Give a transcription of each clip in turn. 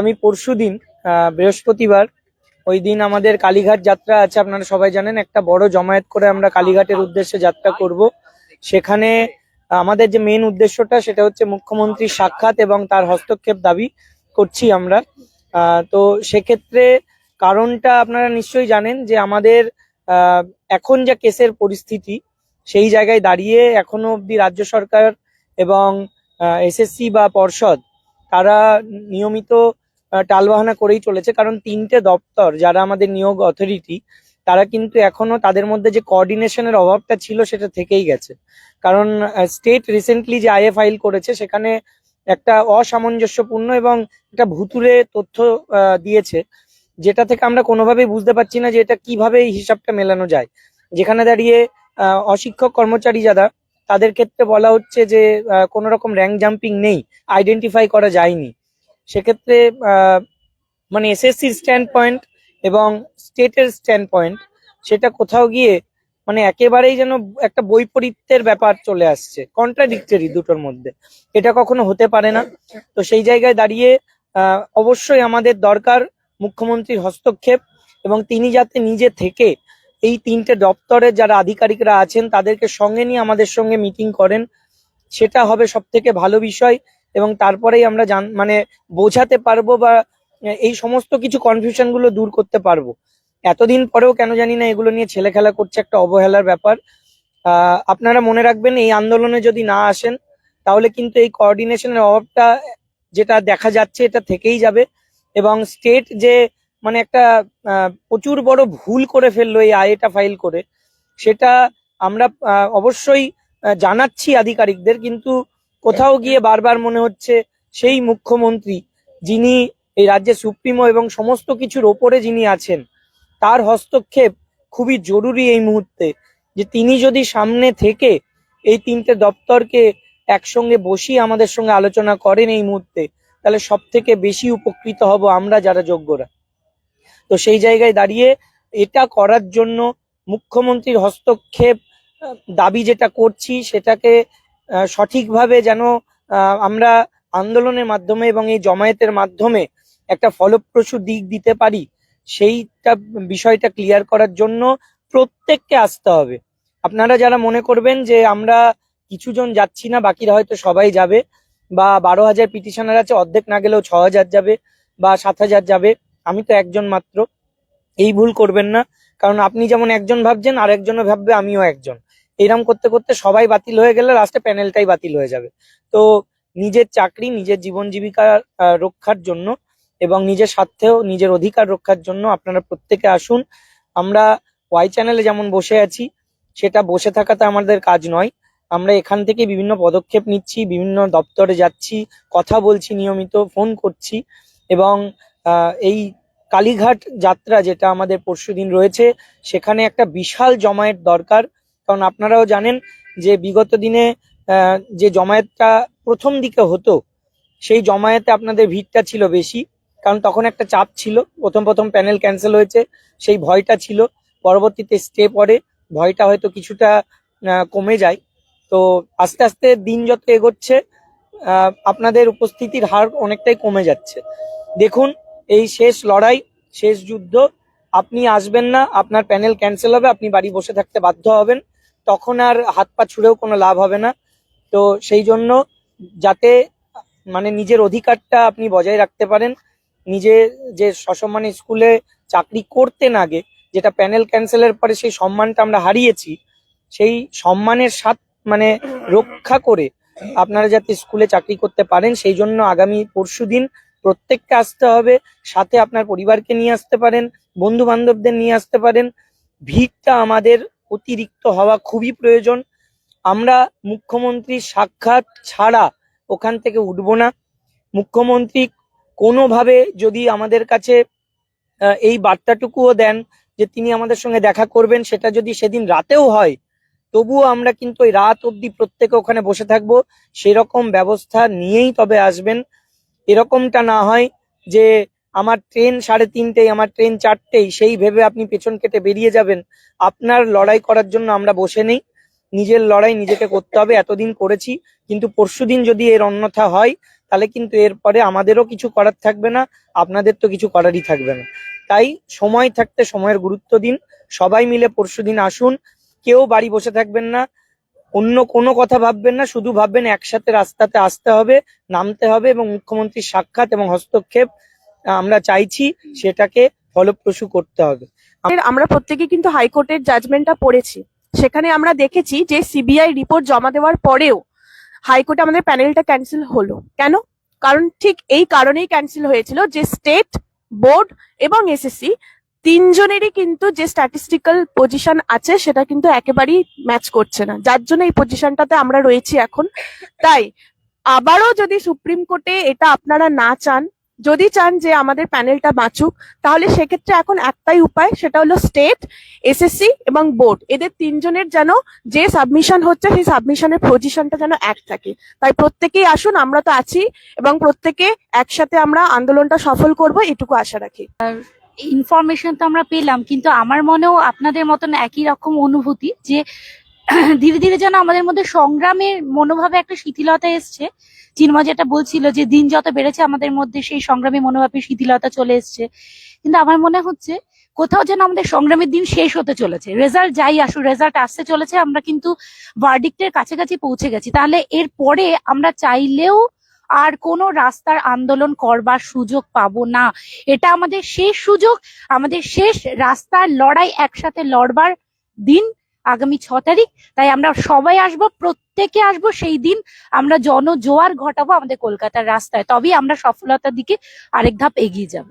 আমি পরশু দিন বৃহস্পতিবার, ওই দিন আমাদের কালীঘাট যাত্রা আছে, আপনারা সবাই জানেন, একটা বড় জমায়েত করে আমরা কালীঘাটের উদ্দেশ্যে যাত্রা করব। সেখানে, আমাদের যে মেন উদ্দেশ্যটা, সেটা হচ্ছে মুখ্যমন্ত্রীর সাক্ষাৎ এবং তার হস্তক্ষেপ দাবি করছি আমরা। তো সেক্ষেত্রে কারণটা আপনারা নিশ্চয়ই জানেন যে আমাদের এখন যা কেসের পরিস্থিতি, সেই জায়গায় দাঁড়িয়ে এখনও অবধি রাজ্য সরকার এবং এসএসসি বা পর্ষদ, তারা নিয়মিত টালবাহানা করেই চলেছে। কারণ তিনটে দপ্তর যারা আমাদের নিয়োগ অথরিটি তারা কিন্তু এখনও তাদের মধ্যে যে কোঅর্ডিনেশনের অভাবটা ছিল সেটা থেকেই গেছে। কারণ স্টেট রিসেন্টলি যে আইএ ফাইল করেছে, সেখানে একটা অসামঞ্জস্যপূর্ণ এবং একটা ভুতুরে তথ্য দিয়েছে, যেটা থেকে আমরা কোনোভাবেই বুঝতে পারছি না যে এটা কীভাবে এই হিসাবটা মেলানো যায়। যেখানে দাঁড়িয়ে অশিক্ষক কর্মচারী যারা, তাদের ক্ষেত্রে বলা হচ্ছে যে কোনো রকম র্যাঙ্ক জাম্পিং নেই আইডেন্টিফাই করা যায়নি। সেক্ষেত্রে মানে এসএসসির স্ট্যান্ড পয়েন্ট এবং স্টেটের স্ট্যান্ড পয়েন্ট সেটা কোথাও গিয়ে মানে একেবারেই যেন একটা বৈপরীত্যের ব্যাপার চলে আসছে কন্ট্রাডিক্টরি দুটোর মধ্যে। এটা কখনো হতে পারে না। তো সেই জায়গায় দাঁড়িয়ে অবশ্যই আমাদের দরকার মুখ্যমন্ত্রীর হস্তক্ষেপ এবং তিনি যাতে নিজে থেকে এই তিনটে দপ্তরের যারা আধিকারিকরা আছেন, তাদেরকে সঙ্গে নিয়ে আমাদের সঙ্গে মিটিং করেন। সেটা হবে সব থেকে ভালো বিষয়। এবং তারপরেই আমরা জান মানে বোঝাতে পারব বা এই সমস্ত কিছু কনফিউশনগুলো দূর করতে পারব। এতদিন পরেও কেন জানি না এগুলো নিয়ে ছেলে খেলা করছে একটা অবহেলার ব্যাপার। আপনারা মনে রাখবেন এই আন্দোলনে যদি না আসেন, তাহলে কিন্তু এই কোঅর্ডিনেশনের অভাবটা যেটা দেখা যাচ্ছে এটা থেকেই যাবে এবং স্টেট যে মানে একটা প্রচুর বড় ভুল করে ফেলল এই আইএটা ফাইল করে, সেটা আমরা অবশ্যই জানাচ্ছি আধিকারিকদের। কিন্তু কোথাও গিয়ে বারবার মনে হচ্ছে সেই মুখ্যমন্ত্রী যিনি এই রাজ্যে সুপ্রিমো এবং সমস্ত কিছুর ওপরে যিনি আছেন, তার হস্তক্ষেপ খুবই জরুরি এই মুহূর্তে যে তিনি যদি সামনে থেকে এই তিনটে দপ্তরকে একসঙ্গে বসিয়ে আমাদের সঙ্গে আলোচনা করেন এই মুহূর্তে, তাহলে সব থেকে বেশি উপকৃত হব আমরা যারা যোগ্যরা। তো সেই জায়গায় দাঁড়িয়ে এটা করার জন্য মুখ্যমন্ত্রীর হস্তক্ষেপ দাবি যেটা করছি সেটাকে সঠিকভাবে যেন আমরা আন্দোলনের মাধ্যমে এবং এই জমায়েতের মাধ্যমে একটা ফলপ্রসূ দিক দিতে পারি, সেইটা বিষয়টা ক্লিয়ার করার জন্য প্রত্যেককে আসতে হবে। আপনারা যারা মনে করবেন যে আমরা কিছুজন যাচ্ছি না, বাকিরা হয়তো সবাই যাবে, বা বারো হাজার পিটিশনার আছে, অর্ধেক না গেলেও ছ হাজার যাবে, বা সাত হাজার যাবে, আমি তো একজন মাত্র, এই ভুল করবেন না। কারণ আপনি যেমন একজন ভাবছেন আর একজনও ভাববে, আমিও একজন। এইরকম করতে করতে সবাই বাতিল হয়ে গেলে লাস্টে প্যানেলটাই বাতিল হয়ে যাবে। তো নিজের চাকরি, নিজের জীবন জীবিকা রক্ষার জন্য এবং নিজের স্বার্থেও নিজের অধিকার রক্ষার জন্য আপনারা প্রত্যেকে আসুন। আমরা ওয়াই চ্যানেলে যেমন বসে আছি, সেটা বসে থাকাতে আমাদের কাজ নয়। আমরা এখান থেকে বিভিন্ন পদক্ষেপ নিচ্ছি, বিভিন্ন দপ্তরে যাচ্ছি, কথা বলছি নিয়মিত ফোন করছি এবং এই কালীঘাট যাত্রা যেটা আমাদের পরশুদিন রয়েছে, সেখানে একটা বিশাল জমায়েত দরকার। কারণ আপনারাও জানেন যে বিগত দিনে যে জমায়েতটা প্রথম দিকে হতো, সেই জমায়েতে আপনাদের ভিড়টা ছিল বেশি। কারণ তখন একটা চাপ ছিল, প্রথম প্রথম প্যানেল ক্যান্সেল হয়েছে, সেই ভয়টা ছিল। পরবর্তীতে স্টে পড়ে, ভয়টা হয়তো কিছুটা কমে যায়। তো আস্তে আস্তে দিন যত এগোচ্ছে আপনাদের উপস্থিতির হার অনেকটাই কমে যাচ্ছে। দেখুন, এই শেষ লড়াই, শেষ যুদ্ধ, আপনি আসবেন না, আপনার প্যানেল ক্যান্সেল হবে, আপনি বাড়ি বসে থাকতে বাধ্য হবেন। তখন আর হাত পা ছুঁড়েও কোনো লাভ হবে না। তো সেই জন্য যাতে মানে নিজের অধিকারটা আপনি বজায় রাখতে পারেন, নিজে যে সসম্মানে স্কুলে চাকরি করতেন আগে, যেটা প্যানেল ক্যান্সেলের পরে সেই সম্মানটা আমরা হারিয়েছি, সেই সম্মানের সাথ মানে রক্ষা করে আপনারা যাতে স্কুলে চাকরি করতে পারেন, সেই জন্য আগামী পরশুদিন প্রত্যেককে আসতে হবে, সাথে আপনার পরিবারকে নিয়ে আসতে পারেন বন্ধু বান্ধবদের নিয়ে আসতে পারেন। ভিড়টা আমাদের অতিরিক্ত হওয়া খুবই প্রয়োজন। আমরা মুখ্যমন্ত্রীর সাক্ষাৎ ছাড়া ওখান থেকে উঠবো না। মুখ্যমন্ত্রী কোনোভাবে যদি আমাদের কাছে এই বার্তাটুকুও দেন যে তিনি আমাদের সঙ্গে দেখা করবেন, সেটা যদি সেদিন রাতেও হয়, তবুও আমরা কিন্তু ওই রাত অবধি প্রত্যেকে ওখানে বসে থাকব। সেরকম ব্যবস্থা নিয়েই তবে আসবেন। এরকমটা না হয় যে আমার ট্রেন সাড়ে তিনটেই, আমার ট্রেন চারটেই, সেই ভেবে আপনি পেছন কেটে বেরিয়ে যাবেন। আপনার লড়াই করার জন্য আমরা বসে নেই। নিজের লড়াই নিজেকে করতে হবে, এতদিন করেছি। কিন্তু পরশু দিন যদি এর অন্যথা হয়, তাহলে কিন্তু এরপরে আমাদেরও কিছু করার থাকবে না, আপনাদের তো কিছু করারই থাকবে না। তাই সময় থাকতে সময়ের গুরুত্ব দিন। সবাই মিলে পরশুদিন আসুন। কেউ বাড়ি বসে থাকবেন না। অন্য কোনো কথা ভাববেন না, শুধু ভাববেন একসাথে রাস্তাতে আসতে হবে, নামতে হবে এবং মুখ্যমন্ত্রীর সাক্ষাৎ এবং হস্তক্ষেপ। আমরা চাইছি সেটাকে ফলপ্রসূ করতে হবে। আমরা প্রত্যেকে কিন্তু হাইকোর্টের জাজমেন্টটা পড়েছি। সেখানে আমরা দেখেছি যে সিবিআই রিপোর্ট জমা দেওয়ার পরেও হাইকোর্টে আমাদের প্যানেলটা ক্যান্সেল হলো। কেন? কারণ ঠিক এই কারণেই ক্যান্সেল হয়েছিল যে স্টেট বোর্ড এবং এসএসসি তিনজনেরই কিন্তু যে স্ট্যাটিস্টিক্যাল পজিশন আছে সেটা কিন্তু একেবারেই ম্যাচ করছে না। যার জন্য এই পজিশনটাতে আমরা রয়েছি এখন। তাই আবারও যদি সুপ্রিম কোর্টে এটা আপনারা না চান যদি চান যে আমাদের প্যানেলটা বাঁচুক, তাহলে সেক্ষেত্রে এখন একটাই উপায়, সেটা হলো স্টেট এসএসসি এবং বোর্ড। এদের তিনজনের যেন যে সাবমিশন হচ্ছে, সেই সাবমিশনের পজিশনটা যেন এক থাকে। তাই প্রত্যেকেই আসুন, আমরা তো আছি, এবং প্রত্যেকে একসাথে আমরা আন্দোলনটা সফল করব, এটুকু আশা রাখি। ইনফরমেশন তো আমরা পেলাম, কিন্তু আমার মনেও আপনাদের মতন একই রকম অনুভূতি যে ধীরে ধীরে যেন আমাদের মধ্যে সংগ্রামের মনোভাবে একটা শিথিলতা এসছে। চিন্মা যেটা বলছিল যে দিন যত বেড়েছে, আমাদের মধ্যে সেই সংগ্রামী মনোভাবের শিথিলতা চলে এসছে। কিন্তু আমার মনে হচ্ছে কোথাও যেন আমাদের সংগ্রামের দিন শেষ হতে চলেছে। রেজাল্ট যাই আসুক রেজাল্ট আসতে চলেছে, আমরা কিন্তু ভার্ডিক্টের কাছাকাছি পৌঁছে গেছি। তাহলে এর পরে আমরা চাইলেও আর কোনো রাস্তার আন্দোলন করবার সুযোগ পাবো না। এটা আমাদের শেষ সুযোগ, আমাদের শেষ রাস্তার লড়াই একসাথে লড়বার দিন আগামী ছ তারিখ, তাই আমরা সবাই আসব, প্রত্যেকে আসব, সেই দিন আমরা জনজোয়ার ঘটাবো আমাদের কলকাতার রাস্তায়। তবেই আমরা সফলতার দিকে আরেক ধাপ এগিয়ে যাব।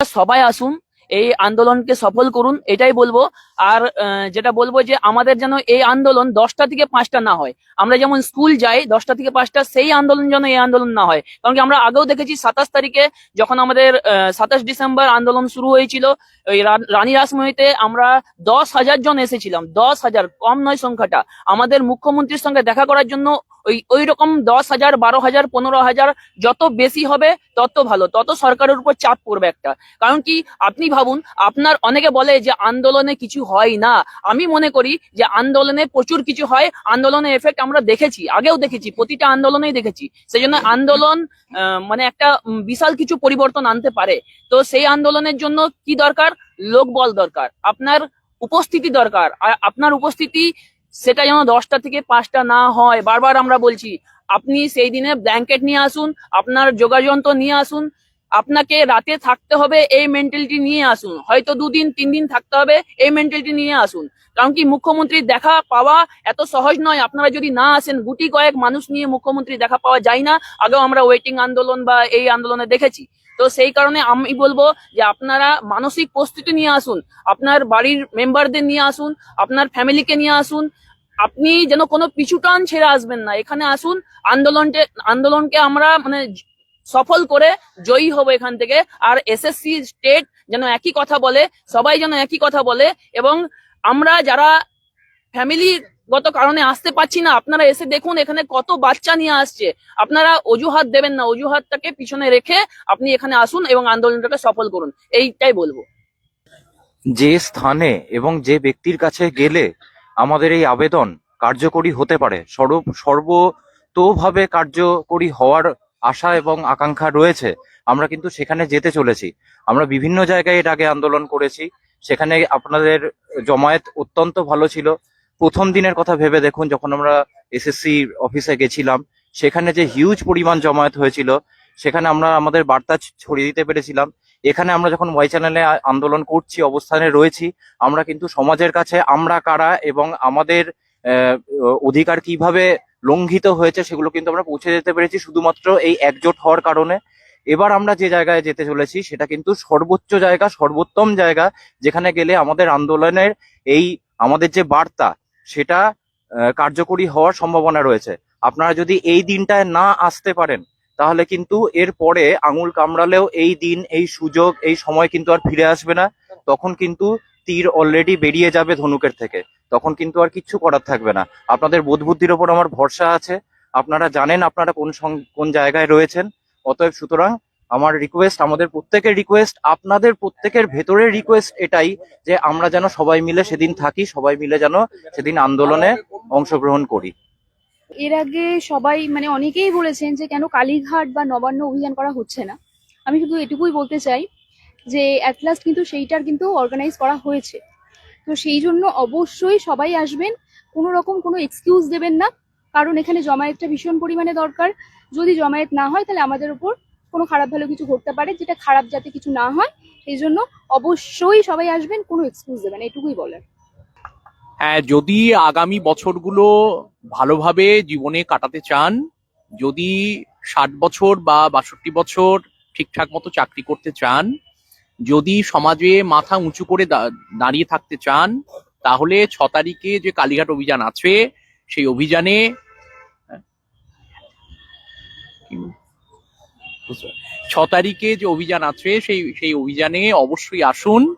সবাই আসুন এই আন্দোলনকে সফল করুন, এটাই বলব। আর যেটা বলব যে আমাদের যেন এই আন্দোলন দশটা থেকে পাঁচটা না হয়। আমরা যেমন স্কুল যাই, দশটা থেকে পাঁচটা, সেই আন্দোলন যেন এই আন্দোলন না হয়। কারণ কি আমরা আগেও দেখেছি সাতাশ তারিখে যখন আমাদের সাতাশ ডিসেম্বর আন্দোলন শুরু হয়েছিল, ওই রানী রাসমণিতে আমরা দশ হাজার জন এসেছিলাম, দশ হাজার, কম নয় সংখ্যাটা। আমাদের মুখ্যমন্ত্রীর সঙ্গে দেখা করার জন্য ওই ওই রকম দশ হাজার, বারো হাজার, পনেরো হাজার যত বেশি হবে তত ভালো, তত সরকারের উপর চাপ পড়বে একটা। কারণ কি, আপনি ভাবুন, আপনার অনেকে বলে যে আন্দোলনে কিছু হয় না। আমি মনে করি যে আন্দোলনে প্রচুর কিছু হয়, আন্দোলনের এফেক্ট আমরা দেখেছি, আগেও দেখেছি, প্রতিটা আন্দোলনেই দেখেছি। সেই জন্য আন্দোলন মানে একটা বিশাল কিছু পরিবর্তন আনতে পারে। তো সেই আন্দোলনের জন্য কি দরকার? লোকবল দরকার। আপনার উপস্থিতি দরকার। আর আপনার উপস্থিতি সেটা যেন দশটা থেকে পাঁচটা না হয়। বারবার আমরা বলছি, আপনি সেই দিনে ব্ল্যাঙ্কেট নিয়ে আসুন, আপনার যোগাযন্ত্র নিয়ে আসুন, আপনাকে রাতে থাকতে হবে এই মেন্টালিটি নিয়ে আসুন। হয়তো দুদিন তিন দিন থাকতে হবে এই মেন্টালিটি নিয়ে আসুন। কারণ কি মুখ্যমন্ত্রীর দেখা পাওয়া এত সহজ নয়। আপনারা যদি না আসেন, গুটি কয়েক মানুষ নিয়ে মুখ্যমন্ত্রী দেখা পাওয়া যায় না। আগেও আমরা ওয়েটিং আন্দোলন বা এই আন্দোলনে দেখেছি। তো সেই কারণে আমি বলব যে আপনারা মানসিক প্রস্তুতি নিয়ে আসুন, আপনার বাড়ির মেম্বারদের নিয়ে আসুন, আপনার ফ্যামিলিকে নিয়ে আসুন। আপনি যেন কোনো পিছু টান ছেড়ে আসবেন না। এখানে আসুন, আন্দোলনকে আন্দোলনকে আমরা মানে সফল করে জয়ী হব এখান থেকে। আর এসএসসি স্টেট যেন একই কথা বলে, সবাই যেন একই কথা বলে এবং আমরা যারা ফ্যামিলি গত কারণে আসতে পারছি না। আপনারা এসে দেখুন, এখানে কত বাচ্চা নিয়ে আসছে। আপনারা অজুহাত দেবেন না। অজুহাতটাকে পিছনে রেখে আপনি এখানে আসুন এবং আন্দোলনটাকে সফল করুন। এইটাই বলব। যে স্থানে এবং যে ব্যক্তির কাছে গেলে আমাদের এই আবেদন কার্যকরী হতে পারে, সর্ব সর্বতোভাবে কার্যকরী হওয়ার আশা এবং আকাঙ্ক্ষা রয়েছে, আমরা কিন্তু সেখানে যেতে চলেছি। আমরা বিভিন্ন জায়গায় এর আগে আন্দোলন করেছি। সেখানে আপনাদের জমায়েত অত্যন্ত ভালো ছিল। প্রথম দিনের কথা ভেবে দেখুন, যখন আমরা এসএসসি অফিসে গেছিলাম, সেখানে যে হিউজ পরিমাণ জমায়েত হয়েছিল, সেখানে আমরা আমাদের বার্তা ছড়িয়ে দিতে পেরেছিলাম। এখানে আমরা যখন ওয়াই চ্যানেলে আন্দোলন করছি, অবস্থানে রয়েছি, আমরা কিন্তু সমাজের কাছে আমরা কারা এবং আমাদের অধিকার কীভাবে লঙ্ঘিত হয়েছে সেগুলো কিন্তু আমরা পৌঁছে যেতে পেরেছি শুধুমাত্র এই একজোট হওয়ার কারণে। এবার আমরা যে জায়গায় যেতে চলেছি, সেটা কিন্তু সর্বোচ্চ জায়গা, সর্বোত্তম জায়গা, যেখানে গেলে আমাদের আন্দোলনের এই, আমাদের যে বার্তা সেটা কার্যকরী হওয়ার সম্ভাবনা রয়েছে। আপনারা যদি এই দিনটায় না আসতে পারেন, তাহলে কিন্তু এর পরে আঙুল কামড়ালেও এই দিন, এই সুযোগ, এই সময় কিন্তু আর ফিরে আসবে না। তখন কিন্তু তীর অলরেডি বেরিয়ে যাবে ধনুকের থেকে। তখন কিন্তু আর কিচ্ছু করার থাকবে না। আপনাদের বোধ বুদ্ধির ওপর আমার ভরসা আছে। আপনারা জানেন আপনারা কোন কোন জায়গায় রয়েছেন। অতএব সুতরাং আমার রিকোয়েস্ট আমাদের প্রত্যেকের রিকোয়েস্ট আপনাদের প্রত্যেকের ভেতরের রিকোয়েস্ট এটাই যে আমরা যেন সবাই মিলে সেদিন থাকি, সবাই মিলে যেন সেদিন আন্দোলনে অংশগ্রহণ করি। এর আগে সবাই মানে অনেকেই বলেছেন যে কেন কালীঘাট বা নবান্ন অভিযান করা হচ্ছে না। আমি শুধু এটুকুই বলতে চাই যে অ্যাট লাস্ট কিন্তু সেইটার কিন্তু অর্গানাইজ করা হয়েছে। তো সেই জন্য অবশ্যই সবাই আসবেন, কোনো রকম কোনো এক্সকিউজ দেবেন না। কারণ এখানে জমায়েতটা ভীষণ পরিমাণে দরকার। যদি জমায়েত না হয় তাহলে আমাদের উপর কোনো খারাপ ভালো কিছু ঘটতে পারে, যেটা খারাপ যাতে কিছু না হয়, এই জন্য অবশ্যই সবাই আসবেন, কোনো এক্সকিউজ দেবেন এটুকুই বলার। হ্যাঁ যদি আগামী বছরগুলো ভালোভাবে জীবনে কাটাতে চান, যদি ষাট বছর বা বাষট্টি বছর ঠিকঠাক মতো চাকরি করতে চান, যদি সমাজে মাথা উঁচু করে দাঁড়িয়ে থাকতে চান, তাহলে ছ তারিখে যে কালীঘাট অভিযান আছে, সেই অভিযানে ছ তারিখে যে অভিযান আছে, সেই সেই অভিযানে অবশ্যই আসুন।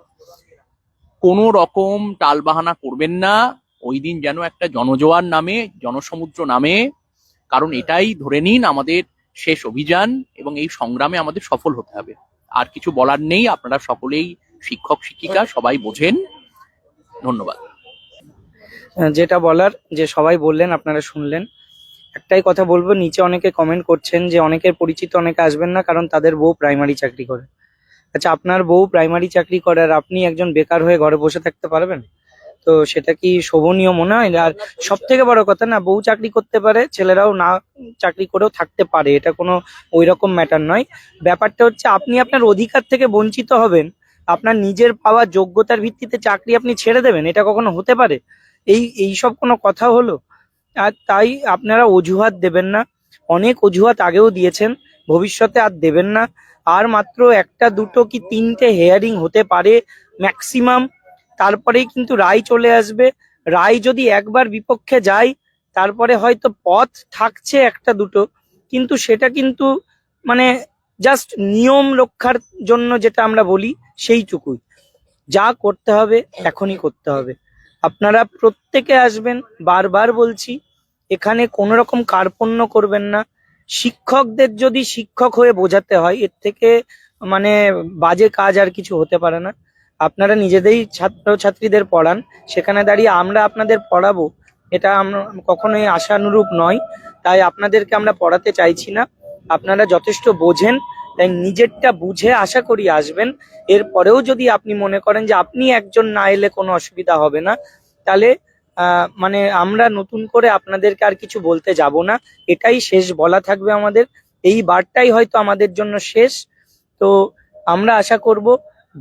কোনো রকম টালবাহানা করবেন না। ওই দিন যেন একটা জনজোয়ার নামে, জনসমুদ্র নামে। কারণ এটাই ধরে নিন আমাদের শেষ অভিযান এবং এই সংগ্রামে আমাদের সফল হতে হবে। আর কিছু বলার নেই, আপনারা সকলেই শিক্ষক, শিক্ষিকা, সবাই বোঝেন। ধন্যবাদ। যেটা বলার, যে সবাই বললেন, আপনারা শুনলেন। একটাই কথা বলব, নিচে অনেকে কমেন্ট করছেন যে অনেকের পরিচিত অনেকে আসবেন না কারণ তাদের বউ প্রাইমারি চাকরি করে। আচ্ছা আপনার বউ প্রাইমারি চাকরি করে আর আপনি একজন বেকার হয়ে ঘরে বসে থাকতে পারবেন? তো সেটা কি শোভনীয় মনে হয়? আর সব থেকে বড় কথা না, বউ চাকরি করতে পারে, ছেলেরাও না চাকরি করেও থাকতে পারে, এটা কোনো ওই রকম ম্যাটার নয়। ব্যাপারটা হচ্ছে আপনি আপনার অধিকার থেকে বঞ্চিত হবেন, আপনার নিজের পাওয়া যোগ্যতার ভিত্তিতে চাকরি আপনি ছেড়ে দেবেন, এটা কখনো হতে পারে? এই এই সব কোনো কথা হলো? আর তাই আপনারা অজুহাত দেবেন না। অনেক অজুহাত আগেও দিয়েছেন, ভবিষ্যতে আর দেবেন না। আর মাত্র একটা, দুটো কি তিনটে হেয়ারিং হতে পারে ম্যাক্সিমাম তারপরেই কিন্তু রায় চলে আসবে। রায় যদি একবার বিপক্ষে যায়, তারপরে হয়তো পথ থাকছে একটা, দুটো। কিন্তু সেটা কিন্তু মানে জাস্ট নিয়ম রক্ষার জন্য যেটা আমরা বলি, সেইটুকুই। যা করতে হবে, এখনই করতে হবে। আপনারা প্রত্যেকে আসবেন, বারবার বলছি এখানে কোনো রকম কার্পণ্য করবেন না। শিক্ষকদের যদি শিক্ষক হয়ে বোঝাতে হয়, এর থেকে মানে বাজে কাজ আর কিছু হতে পারে না। আপনারা নিজেদেরই ছাত্র ছাত্রীদের পড়ান। সেখানে দাঁড়িয়ে আমরা আপনাদের পড়াবো, এটা আমরা কখনোই আশানুরূপ নয়। তাই আপনাদেরকে আমরা পড়াতে চাইছি না। আপনারা যথেষ্ট বোঝেন, তাই নিজেরটা বুঝে আশা করি আসবেন। এরপরেও যদি আপনি মনে করেন যে আপনি একজন না এলে কোনো অসুবিধা হবে না, তাহলে মানে আমরা নতুন করে আপনাদেরকে আর কিছু বলতে যাব না। এটাই শেষ বলা থাকবে আমাদের। এই বারটাই হয়তো আমাদের জন্য শেষ। তো আমরা আশা করব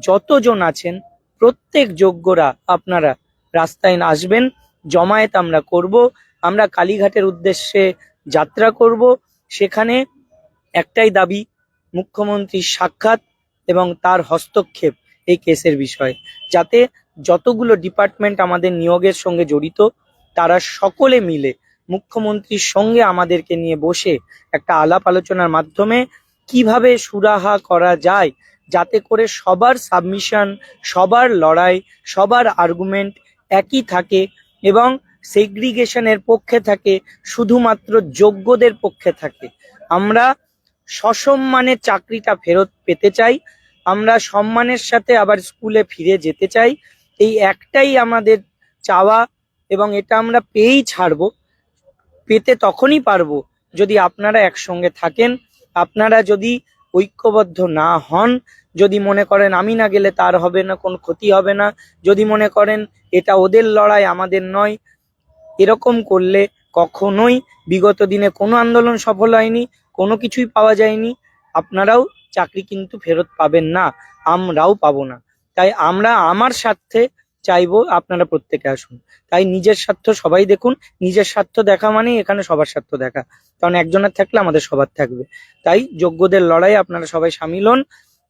যতজন আছেন, প্রত্যেক যোগ্যরা আপনারা রাস্তায় আসবেন, জমায়েত আমরা করব। আমরা কালীঘাটের উদ্দেশ্যে যাত্রা করব। সেখানে একটাই দাবি, মুখ্যমন্ত্রীর সাক্ষাৎ এবং তার হস্তক্ষেপ এই কেসের বিষয়ে। যাতে যতগুলো ডিপার্টমেন্ট আমাদের নিয়োগের সঙ্গে জড়িত, তারা সকলে মিলে মুখ্যমন্ত্রীর সঙ্গে আমাদেরকে নিয়ে বসে একটা আলাপ আলোচনার মাধ্যমে কীভাবে সুরাহা করা যায় যাতে করে সবার সাবমিশন সবার লড়াই, সবার আর্গুমেন্ট একই থাকে এবং সেগ্রিগেশনের পক্ষে থাকে, শুধুমাত্র যোগ্যদের পক্ষে থাকে। আমরা সসম্মানে চাকরিটা ফেরত পেতে চাই, আমরা সম্মানের সাথে আবার স্কুলে ফিরে যেতে চাই এই একটাই আমাদের চাওয়া এবং এটা আমরা পেয়েই ছাড়বো। পেতে তখনই পারব যদি আপনারা একসঙ্গে থাকেন। আপনারা যদি ঐক্যবদ্ধ না হন, যদি মনে করেন আমি না গেলে তার হবে না, কোনো ক্ষতি হবে না, যদি মনে করেন এটা ওদের লড়াই, আমাদের নয়, এরকম করলে কখনোই বিগত দিনে কোনো আন্দোলন সফল হয়নি, কোনো কিছুই পাওয়া যায়নি। আপনারাও চাকরি কিন্তু ফেরত পাবেন না, আমরাও পাবো না। তাই আমরা আমার স্বার্থে চাইব আপনারা প্রত্যেকে আসুন। তাই নিজের স্বার্থ সবাই দেখুন, নিজের স্বার্থ দেখা মানে এখানে সবার স্বার্থ দেখা। কারণ একজনের থাকলে আমাদের সবার থাকবে। তাই যোগ্যদের লড়াই আপনারা সবাই সামিল হন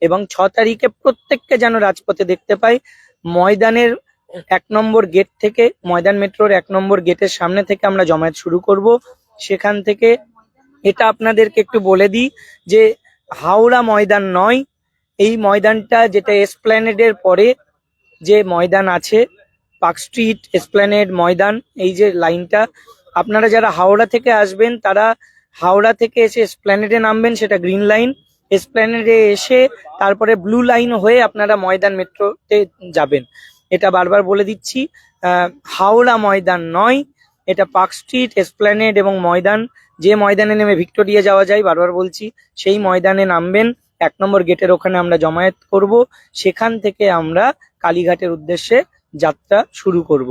এবং ছ তারিখে প্রত্যেককে যেন রাজপথে দেখতে পাই। ময়দানের এক নম্বর গেট থেকে, ময়দান মেট্রোর এক নম্বর গেটের সামনে থেকে আমরা জমায়েত শুরু করব। সেখান থেকে এটা আপনাদেরকে একটু বলে দিই যে হাওড়া ময়দান নয় এই ময়দানটা যেটা এসপ্ল্যানেডের পরে যে ময়দান আছে পার্ক স্ট্রিট এসপ্ল্যানেড ময়দান, এই যে লাইনটা, আপনারা যারা হাওড়া থেকে আসবেন, তারা হাওড়া থেকে এসে এসপ্ল্যানেডে নামবেন, সেটা গ্রিন লাইন এসপ্ল্যানেডে এসে তারপরে ব্লু লাইন হয়ে আপনারা ময়দান মেট্রোতে যাবেন। এটা বারবার বলে দিচ্ছি হাওড়া ময়দান নয়, এটা পার্ক স্ট্রিট এসপ্ল্যানেড এবং ময়দান। যে ময়দানে নেমে ভিক্টোরিয়া যাওয়া যায়, বারবার বলছি, সেই ময়দানে নামবেন। এক নম্বর গেটের ওখানে আমরা জমায়েত করব। সেখান থেকে আমরা কালীঘাটের উদ্দেশ্যে যাত্রা শুরু করব।